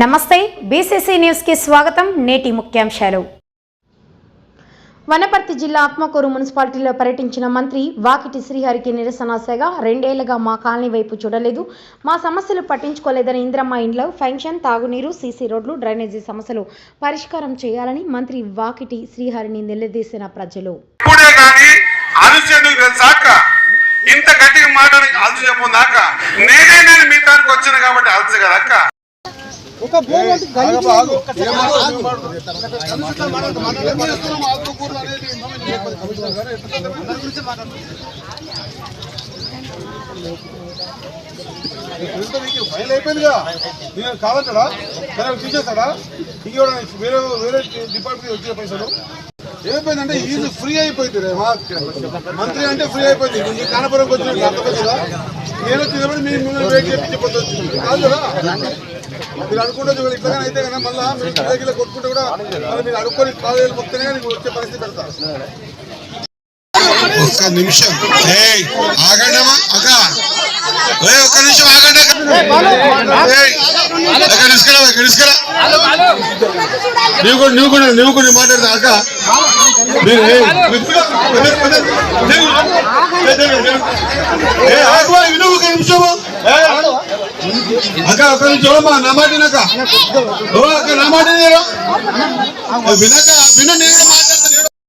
నమస్తే బీసీసీ న్యూస్కి స్వాగతం నేటి ముఖ్యాంశాలు. వనపర్తి జిల్లా ఆత్మకూరు మున్సిపాలిటీలో పర్యటించిన మంత్రి వాకిటి శ్రీహరికి నిరసనాసేగా రెండేళ్ళుగా మా కాలనీ వైపు చూడలేదు. మా సమస్యలు పట్టించుకోలేదని ఇంద్రమ్మ ఇండ్లో ఫంక్షన్ తాగునీరు సీసీ రోడ్లు డ్రైనేజీ సమస్యలు పరిష్కారం చేయాలని మంత్రి వాకిటి శ్రీహరిని నిలదీసిన ప్రజలు. ఇంత గట్టిగా మాట్లాడి అలసి చెప్పుందాక నేనే నేను మీ తానికి వచ్చిన కాబట్టి అలసి కదా అక్క. ఒక ఫైల్ అయిపోయిందిగా. నేను కాదంటాడా సరే తీసేస్తాడా? ఇంకెవడ వేరే వేరే డిపార్ట్మెంట్ వచ్చే పైసలు. ఏమైపోయిందంటే ఈజీ ఫ్రీ అయిపోయింది మంత్రి అంటే ఫ్రీ అయిపోయింది. మీ కానపురంకి వచ్చిన అర్థమైంది నేను వచ్చినప్పుడు మీ మిమ్మల్ని వెయిట్ పొద్దు కాదు కదా? మీరు అడుగుకుంటే చూడండి ఇట్లాగానే అయితే కదా మళ్ళీ మీరు కిలో కొట్టుకుంటే కూడా మళ్ళీ మీరు అడుక్కొని కాలేజీలు మొత్తనే నీకు వచ్చే పరిస్థితి పెడతారు ఒక్క నిమిషం ఏయ్ ఆగండమ్మా ఒక్క నిమిషం ఆగండి ఏయ్ తీసుకురా అక్క తీసుకురా నువ్వు కూడా నువ్వు కూడా నువ్వు కూడా మాట్లాడతా అక్క మీరు ఆగు, ఒక నిమిషము అక్క ఒక్క నిమిషం నా మాట వినక. ఓ అక్క నా మాట వినక నేను